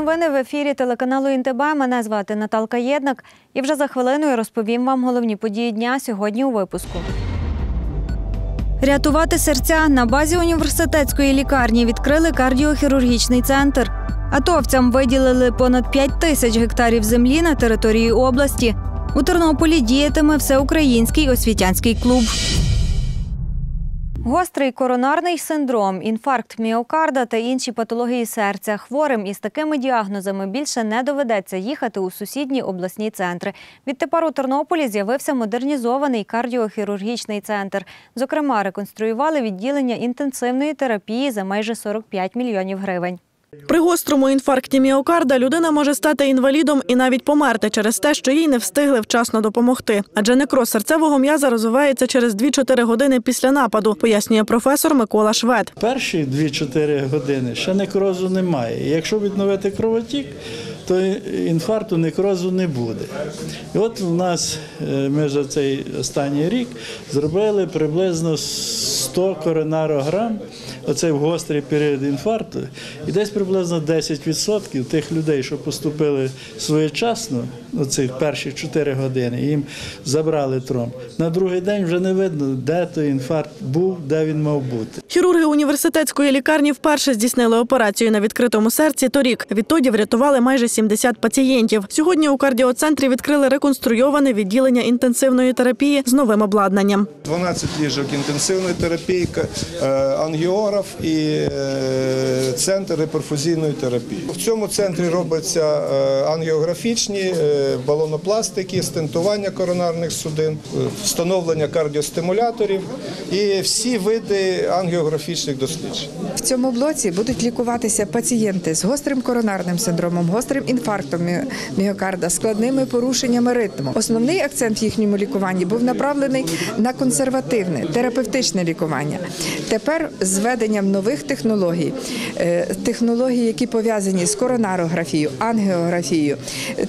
новини в ефірі телеканалу ІНТБ. Мене звати Наталка Єднак. І вже за хвилиною розповім вам головні події дня сьогодні у випуску. Рятувати серця на базі університетської лікарні відкрили кардіохірургічний центр. Атовцям виділили понад 5 тисяч гектарів землі на території області. У Тернополі діятиме всеукраїнський освітянський клуб. Гострий коронарний синдром, інфаркт міокарда та інші патології серця. Хворим із такими діагнозами більше не доведеться їхати у сусідні обласні центри. Відтепер у Тернополі з'явився модернізований кардіохірургічний центр. Зокрема, реконструювали відділення інтенсивної терапії за майже 45 мільйонів гривень. При гострому інфаркті міокарда людина може стати інвалідом і навіть померти через те, що їй не встигли вчасно допомогти. Адже некроз серцевого м'яза розвивається через 2-4 години після нападу, пояснює професор Микола Швед. Перші 2-4 години ще некрозу немає. Якщо відновити кровотік, то інфаркту некрозу не буде. І от у нас е, ми за цей останній рік зробили приблизно 100 коронарограм. Оце в гострий період інфаркту, і десь приблизно 10% тих людей, що поступили своєчасно, оці перші 4 години, їм забрали тромб. На другий день вже не видно, де той інфаркт був, де він мав бути. Хірурги університетської лікарні вперше здійснили операцію на відкритому серці торік. Відтоді врятували майже 70 пацієнтів. Сьогодні у кардіоцентрі відкрили реконструйоване відділення інтенсивної терапії з новим обладнанням. 12 ліжок інтенсивної терапії, е, ангіограф і е, центр реперфузійної терапії. В цьому центрі робляться е, ангіографічні балонопластики, стентування коронарних судин, встановлення кардіостимуляторів і всі види ангіографічних досліджень. В цьому блоці будуть лікуватися пацієнти з гострим коронарним синдромом, гострим інфарктом міокарда, складними порушеннями ритму. Основний акцент в їхньому лікуванні був направлений на консервативне терапевтичне лікування. Тепер з введенням нових технологій, е, технологій, які пов'язані з коронарографією, ангіографією,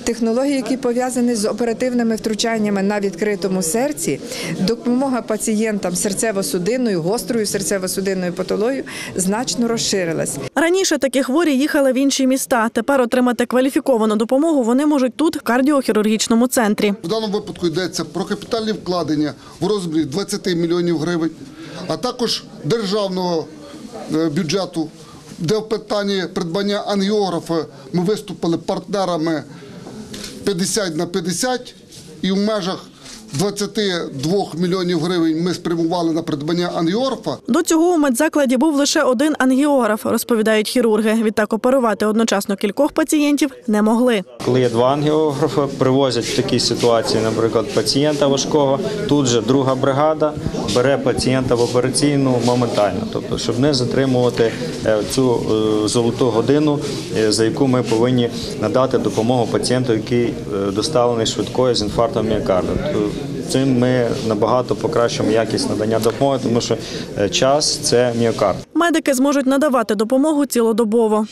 технології, які пов'язані з оперативними втручаннями на відкритому серці, допомога пацієнтам серцево-судинною, гострою серцево-судинною патологією значно розширилась. Раніше такі хворі їхали в інші міста. Тепер отримати кваліфіковану допомогу вони можуть тут, в кардіохірургічному центрі. В даному випадку йдеться про капітальні вкладення в розмірі 20 мільйонів гривень, а також державного е, бюджету, де в питанні придбання ангіографа ми виступили партнерами 50 на 50 і в межах 22 мільйонів гривень ми спрямували на придбання ангіографа. До цього у медзакладі був лише один ангіограф, розповідають хірурги. Відтак оперувати одночасно кількох пацієнтів не могли. Коли є два ангіографи, привозять в такій ситуації, наприклад, пацієнта важкого. Тут же друга бригада бере пацієнта в операційну моментально, тобто, щоб не затримувати е, цю е, золоту годину, е, за яку ми повинні надати допомогу пацієнту, який доставлений швидкою з інфарктом міокарда. Цим ми набагато покращимо якість надання допомоги, тому що е, час це міокард. Медики зможуть надавати допомогу цілодобово.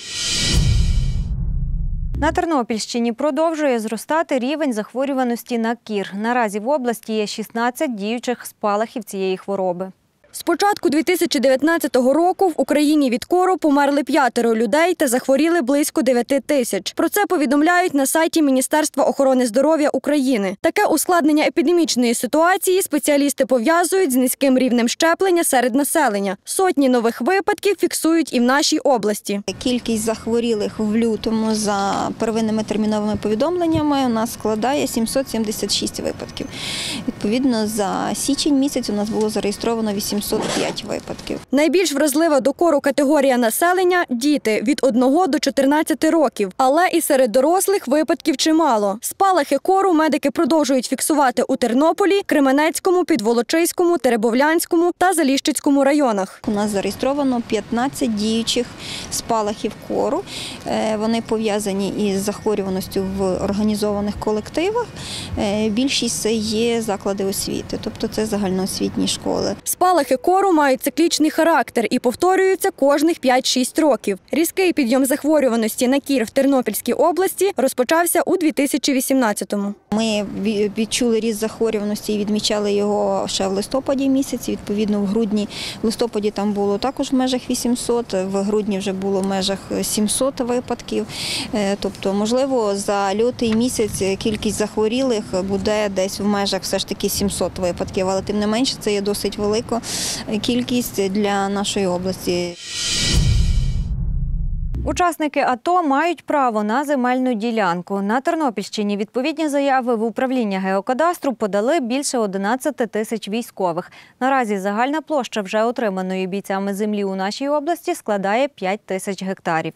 На Тернопільщині продовжує зростати рівень захворюваності на кір. Наразі в області є 16 діючих спалахів цієї хвороби. З початку 2019 року в Україні від кору померли п'ятеро людей та захворіли близько 9 тисяч. Про це повідомляють на сайті Міністерства охорони здоров'я України. Таке ускладнення епідемічної ситуації спеціалісти пов'язують з низьким рівнем щеплення серед населення. Сотні нових випадків фіксують і в нашій області. Кількість захворілих в лютому за первинними терміновими повідомленнями у нас складає 776 випадків. Відповідно, за січень місяць у нас було зареєстровано 805 випадків. Найбільш вразлива до кору категорія населення діти від 1 до 14 років, але і серед дорослих випадків чимало. Спалахи кору медики продовжують фіксувати у Тернополі, Кременецькому, Підволочиському, Теребовлянському та Заліщицькому районах. У нас зареєстровано 15 діючих спалахів кору. Е, Вони пов'язані із захворюваністю в організованих колективах. Е, Більшість це є заклади освіти, тобто це загальноосвітні школи. Спалахи Спалахи кору мають циклічний характер і повторюються кожних 5-6 років. Різкий підйом захворюваності на кір в Тернопільській області розпочався у 2018-му. Ми відчули ріст захворюваності і відмічали його ще в листопаді місяці. Відповідно, в грудні, в листопаді там було також в межах 800, в грудні вже було в межах 700 випадків. Е, Тобто, можливо, за лютий місяць кількість захворілих буде десь в межах все ж таки 700 випадків, але тим не менше це є досить велика кількість для нашої області. Учасники АТО мають право на земельну ділянку. На Тернопільщині відповідні заяви в управління геокадастру подали більше 11 тисяч військових. Наразі загальна площа вже отриманої бійцями землі у нашій області складає 5 тисяч гектарів.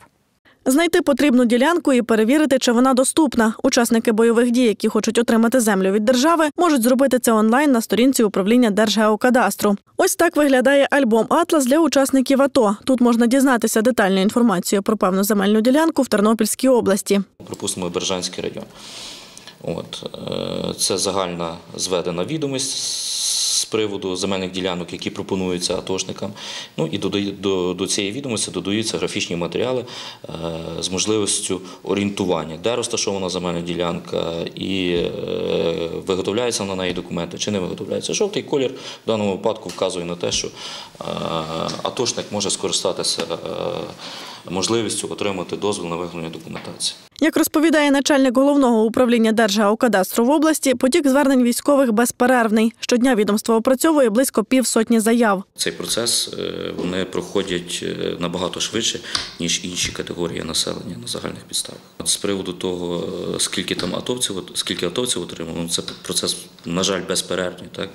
Знайти потрібну ділянку і перевірити, чи вона доступна. Учасники бойових дій, які хочуть отримати землю від держави, можуть зробити це онлайн на сторінці управління Держгеокадастру. Ось так виглядає альбом Атлас для учасників АТО. Тут можна дізнатися детальну інформацію про певну земельну ділянку в Тернопільській області. припустимо, Бережанський район. От, е, це загальна зведена відомість приводу земельних ділянок, які пропонуються атошникам. Ну і додає- до, до цієї відомості додаються графічні матеріали е, з можливістю орієнтування, де розташована земельна ділянка, і е, виготовляються на неї документи чи не виготовляються. Жовтий колір в даному випадку вказує на те, що е, атошник може скористатися можливістю отримати дозвіл на виготовлення документації. Як розповідає начальник головного управління Держгеокадастру в області, потік звернень військових безперервний. Щодня відомство опрацьовує близько півсотні заяв. Цей процес е, вони проходять е, набагато швидше, ніж інші категорії населення на загальних підставах. З приводу того, е, скільки там атовців, скільки атовців отримано, ну, це процес, на жаль, безперервний. Так?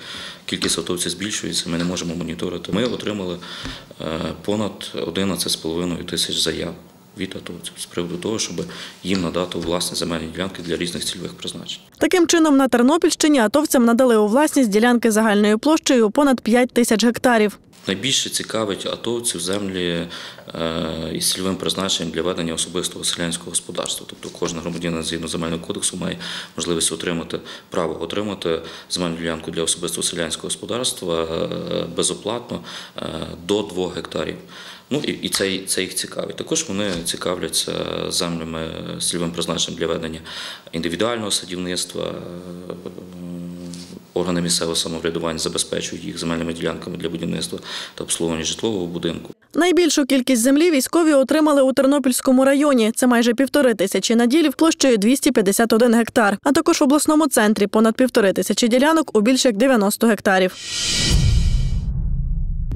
Кількість атовців збільшується, ми не можемо моніторити. Ми отримали понад 11,5 тисяч заяв від атовців з приводу того, щоб їм надати власні земельні ділянки для різних цільових призначень. Таким чином, на Тернопільщині атовцям надали у власність ділянки загальною площею понад 5 тисяч гектарів. Найбільше цікавить атовців землі е, із цільовим призначенням для ведення особистого селянського господарства. Тобто кожен громадянин згідно земельного кодексу має можливість отримати право отримати земельну ділянку для особистого селянського господарства е, безоплатно е, до 2 гектарів. Ну і, і це, це їх цікавить. Також вони цікавляться землями з цільовим призначенням для ведення індивідуального садівництва. е, Органи місцевого самоврядування забезпечують їх земельними ділянками для будівництва та обслуговування житлового будинку. Найбільшу кількість землі військові отримали у Тернопільському районі. Це майже півтори тисячі наділів площею 251 гектар. А також в обласному центрі понад півтори тисячі ділянок у більш як 90 гектарів.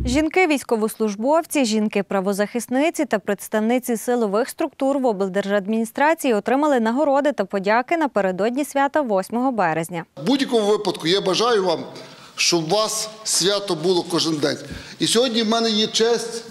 Жінки військовослужбовці, жінки-правозахисниці та представниці силових структур в облдержадміністрації отримали нагороди та подяки напередодні свята 8 березня. В будь-якому випадку я бажаю вам, щоб у вас свято було кожен день. І сьогодні в мене є честь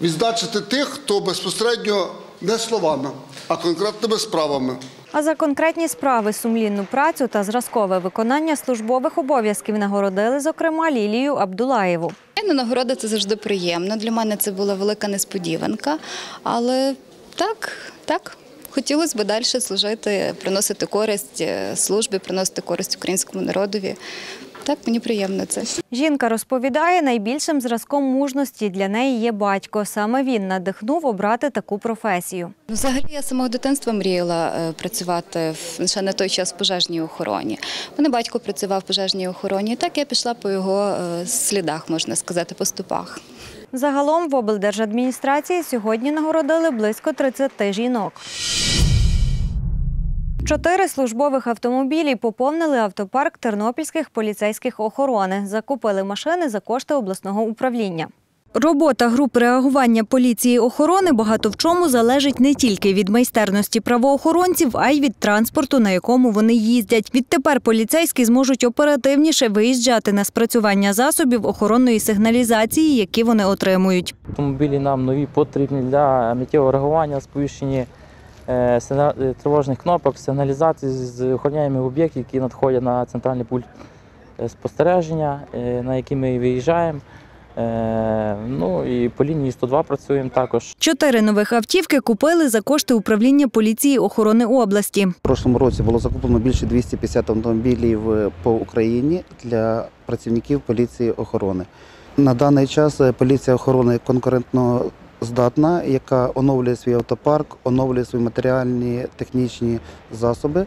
відзначити тих, хто безпосередньо не словами, а конкретними справами. А за конкретні справи, сумлінну працю та зразкове виконання службових обов'язків нагородили, зокрема, Лілію Абдулаєву. Нагорода це завжди приємно. Для мене це була велика несподіванка. Але так, так, хотілося б далі служити, приносити користь е, службі, приносити користь українському народові. Так, мені приємно це. Жінка розповідає, найбільшим зразком мужності для неї є батько. Саме він надихнув обрати таку професію. Ну, Взагалі я з самого дитинства мріяла е, працювати в ще на той час в пожежній охороні. Мене батько працював в пожежній охороні. і Так я пішла по його е, слідах, можна сказати, по ступах. Загалом в облдержадміністрації сьогодні нагородили близько 30 жінок. Чотири службових автомобілі поповнили автопарк тернопільських поліцейських охорони. Закупили машини за кошти обласного управління. Робота груп реагування поліції охорони багато в чому залежить не тільки від майстерності правоохоронців, а й від транспорту, на якому вони їздять. Відтепер поліцейські зможуть оперативніше виїжджати на спрацювання засобів охоронної сигналізації, які вони отримують. Автомобілі нам нові потрібні для миттєвого реагування, е, тривожних кнопок, сигналізації з охороняємих об'єктів, які надходять на центральний пульт е, спостереження, е, на який ми виїжджаємо. Е, Ну і по лінії 102 працюємо також. Чотири нових автівки купили за кошти управління поліції охорони області. В прошлому році було закуплено більше 250 автомобілів е, по Україні для працівників поліції охорони. На даний час е, поліція охорони конкурентно здатна, яка оновлює свій автопарк, оновлює свої матеріальні технічні засоби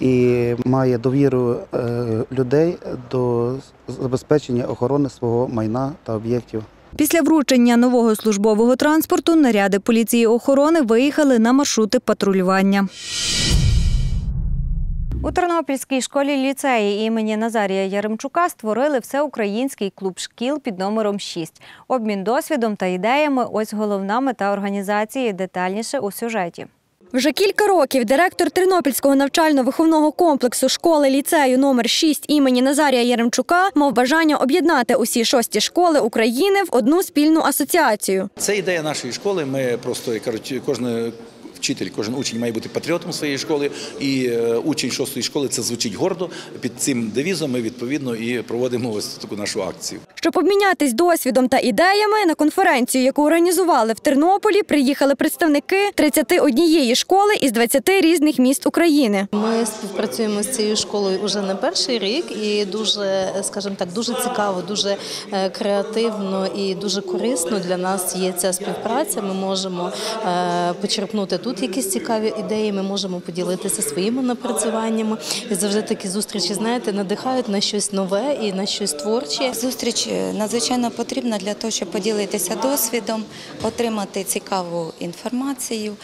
і має довіру е, людей до забезпечення охорони свого майна та об'єктів. Після вручення нового службового транспорту наряди поліції охорони виїхали на маршрути патрулювання. У Тернопільській школі ліцеї імені Назарія Яремчука створили всеукраїнський клуб шкіл під номером 6. Обмін досвідом та ідеями ось головна мета організації. Детальніше у сюжеті. Вже кілька років директор Тернопільського навчально-виховного комплексу школи ліцею номер 6 імені Назарія Яремчука мав бажання об'єднати усі шості школи України в одну спільну асоціацію. Це ідея нашої школи. Ми просто кажуть, кожен вчитель, кожен учень має бути патріотом своєї школи, і е, учень шостої школи це звучить гордо. Під цим девізом ми відповідно і проводимо ось таку нашу акцію. Щоб обмінятись досвідом та ідеями, на конференцію, яку організували в Тернополі, приїхали представники 31 школи із 20 різних міст України. Ми співпрацюємо з цією школою вже не перший рік, і дуже, скажімо так, дуже цікаво, дуже е, креативно і дуже корисно для нас є ця співпраця. Ми можемо е, почерпнути тут якісь цікаві ідеї. Ми можемо поділитися своїми напрацюваннями. І завжди такі зустрічі, знаєте, надихають на щось нове і на щось творче. Зустріч е, надзвичайно потрібна для того, щоб поділитися досвідом, отримати цікаву інформацію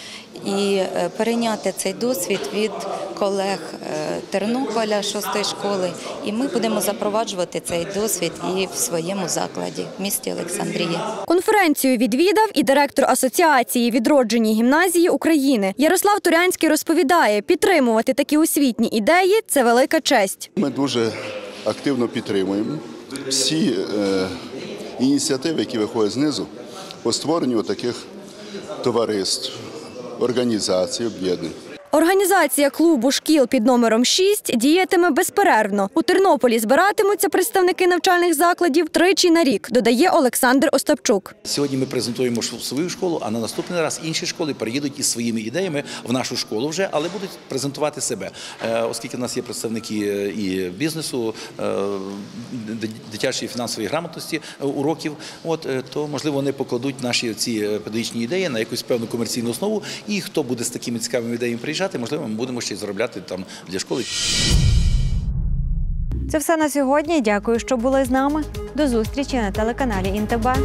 і е, перейняти цей досвід від колег е, Тернополя, шостої школи. І ми будемо запроваджувати цей досвід і в своєму закладі в місті Олександрія. Конференцію відвідав і директор Асоціації відроджені гімназії України. Ярослав Турянський розповідає, підтримувати такі освітні ідеї це велика честь. Ми дуже активно підтримуємо всі е, ініціативи, які виходять знизу, по створенню таких товариств, організацій, об'єднань. Організація клубу шкіл під номером 6 діятиме безперервно. У Тернополі збиратимуться представники навчальних закладів тричі на рік, додає Олександр Остапчук. Сьогодні ми презентуємо свою школу, а на наступний раз інші школи приїдуть із своїми ідеями в нашу школу вже, але будуть презентувати себе. Е, Оскільки в нас є представники е, і бізнесу, е, дитячої фінансової грамотності уроків, от то можливо вони покладуть наші ці педагогічні ідеї на якусь певну комерційну основу. І хто буде з такими цікавими ідеями приїжджати, можливо, ми будемо ще й заробляти там для школи. Це все на сьогодні. Дякую, що були з нами. До зустрічі на телеканалі Інтебе.